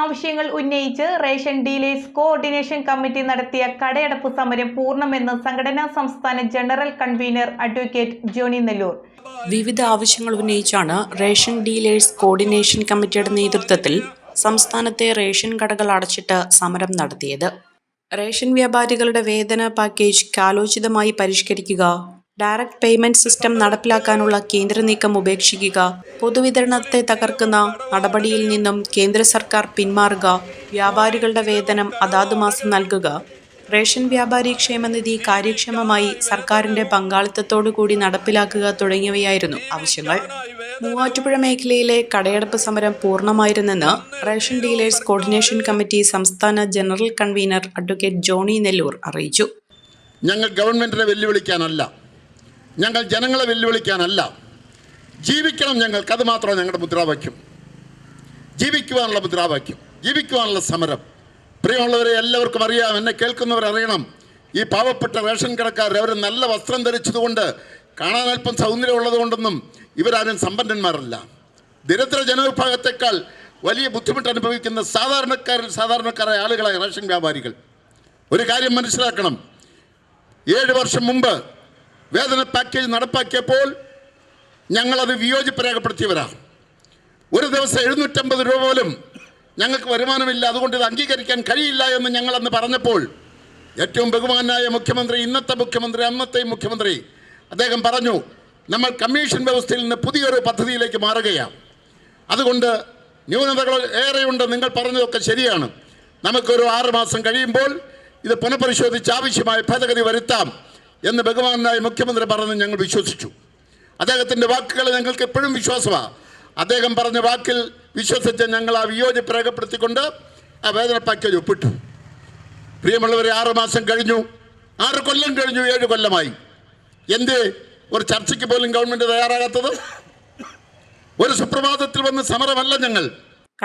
ആവശ്യങ്ങൾ ഉന്നയിച്ച് ration dealers coordination committee നടത്തിയ കടയടപ്പ് സമരം പൂർണമെന്ന് സംഘടനാ സംസ്ഥാന general convener advocate Johnny Nellore. വിവിധ ആവശ്യങ്ങൾ ഉന്നയിച്ചാണ് റേഷൻ ഡീലേഴ്സ് കോർഡിനേഷൻ കമ്മിറ്റിയുടെ നേതൃത്വത്തിൽ സംസ്ഥാനത്തെ റേഷൻ കടകൾ അടച്ചിട്ട് സമരം നടത്തിയത്. റേഷൻ വ്യാപാരികളുടെ വേതന പാക്കേജ് കാലോചിതമായി പരിഷ്കരിക്കുക ഡയറക്ട് പേയ്മെന്റ് സിസ്റ്റം നടപ്പിലാക്കാനുള്ള കേന്ദ്ര നീക്കം ഉപേക്ഷിക്കുക. പൊതുവിതരണത്തെ തകർക്കുന്ന നടപടിയിൽ നിന്നും കേന്ദ്ര സർക്കാർ പിന്മാറുക. വ്യാപാരികളുടെ വേതനം അതാതു മാസം നൽകുക. റേഷൻ വ്യാപാരി ക്ഷേമനിധി കാര്യക്ഷമമായി സർക്കാരിന്റെ പങ്കാളിത്തത്തോടു കൂടി നടപ്പിലാക്കുക തുടങ്ങിയവയായിരുന്നു ആവശ്യങ്ങൾ. മൂവാറ്റുപുഴ മേഖലയിലെ കടയടപ്പ് സമരം പൂർണമായിരുന്നെന്ന് റേഷൻ ഡീലേഴ്സ് കോർഡിനേഷൻ കമ്മിറ്റി സംസ്ഥാന general convener advocate Johnny Nellore അറിയിച്ചു. ഞങ്ങൾ ഗവൺമെന്റിനെ വെല്ലുവിളിക്കാനല്ല. ഞങ്ങൾ ജനങ്ങളെ വെല്ലുവിളിക്കാനല്ല. ജീവിക്കണം ഞങ്ങൾക്ക് അത് മാത്രമാണ് ഞങ്ങളുടെ മുദ്രാവാക്യം. ജീവിക്കുവാനുള്ള മുദ്രാവാക്യം ജീവിക്കുവാനുള്ള സമരം. പ്രിയമുള്ളവരെ എല്ലാവർക്കും അറിയാം എന്നെ കേൾക്കുന്നവരറിയണം ഈ പാവപ്പെട്ട റേഷൻ കടക്കാർ അവർ നല്ല വസ്ത്രം ധരിച്ചതുകൊണ്ട് കാണാൻ അല്പം സൗന്ദര്യമുള്ളതുകൊണ്ടൊന്നും ഇവരാരും സമ്പന്നന്മാരല്ല. ദരിദ്ര ജനവിഭാഗത്തെക്കാൾ വലിയ ബുദ്ധിമുട്ട് അനുഭവിക്കുന്ന സാധാരണക്കാരിൽ സാധാരണക്കാരായ ആളുകളായ റേഷൻ വ്യാപാരികൾ. ഒരു കാര്യം മനസ്സിലാക്കണം. ഏഴ് വർഷം മുമ്പ് വേതന പാക്കേജ് നടപ്പാക്കിയപ്പോൾ ഞങ്ങളത് വിയോജിപ്പ് രേഖപ്പെടുത്തിയവരാണ്. ഒരു ദിവസം എഴുന്നൂറ്റമ്പത് രൂപ പോലും ഞങ്ങൾക്ക് വരുമാനമില്ല. അതുകൊണ്ട് ഇത് അംഗീകരിക്കാൻ കഴിയില്ല എന്ന് ഞങ്ങളന്ന് പറഞ്ഞപ്പോൾ ഏറ്റവും ബഹുമാനായ മുഖ്യമന്ത്രി ഇന്നത്തെ മുഖ്യമന്ത്രി അന്നത്തെ മുഖ്യമന്ത്രി അദ്ദേഹം പറഞ്ഞു നമ്മൾ കമ്മീഷൻ വ്യവസ്ഥയിൽ നിന്ന് പുതിയൊരു പദ്ധതിയിലേക്ക് മാറുകയാണ്. അതുകൊണ്ട് ന്യൂനതകൾ ഏറെയുണ്ട്. നിങ്ങൾ പറഞ്ഞതൊക്കെ ശരിയാണ്. നമുക്കൊരു ആറ് മാസം കഴിയുമ്പോൾ ഇത് പുനഃപരിശോധിച്ച് ആവശ്യമായ ഭേദഗതി വരുത്താം. എന്ന് ബഹുമാനായ മുഖ്യമന്ത്രി പറഞ്ഞ് ഞങ്ങൾ വിശ്വസിച്ചു. അദ്ദേഹത്തിന്റെ വാക്കുകൾ ഞങ്ങൾക്ക് എപ്പോഴും വിശ്വാസമാണ് അദ്ദേഹം പറഞ്ഞ വാക്കിൽ വിശ്വസിച്ച് ഞങ്ങൾ ആ വിയോജിപ്പ് രേഖപ്പെടുത്തിക്കൊണ്ട് ആ വേതന പാക്കേജ് ഒപ്പിട്ടു. പ്രിയമുള്ളവരെ ആറ് മാസം കഴിഞ്ഞു. ആറ് കൊല്ലം കഴിഞ്ഞു ഏഴ് കൊല്ലമായി. എന്ത്? ഒരു ചർച്ചയ്ക്ക് പോലും ഗവൺമെന്റ് തയ്യാറാകാത്തത്? ഒരു സുപ്രഭാതത്തിൽ വന്ന് സമരമല്ല ഞങ്ങൾ.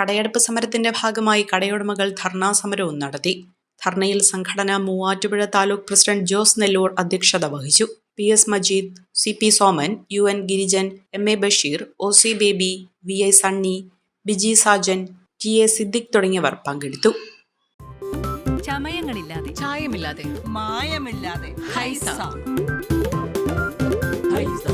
കടയടപ്പ് സമരത്തിന്റെ ഭാഗമായി കടയുടമകൾ ധർണാ സമരവും നടത്തി. ധർണയിൽ സംഘടന മൂവാറ്റുപുഴ താലൂക്ക് പ്രസിഡന്റ് ജോസ് നെല്ലൂർ അധ്യക്ഷത വഹിച്ചു. P S Majeed C P Soman U N Girijan M A Basheer O C Baby V I Sunny Biji Sajan T A Siddique തുടങ്ങിയവർ പങ്കെടുത്തു. ചമയങ്ങളില്ലാതെ ചായമില്ലാതെ മായമില്ലാതെ ഹൈസ. ഹൈസ.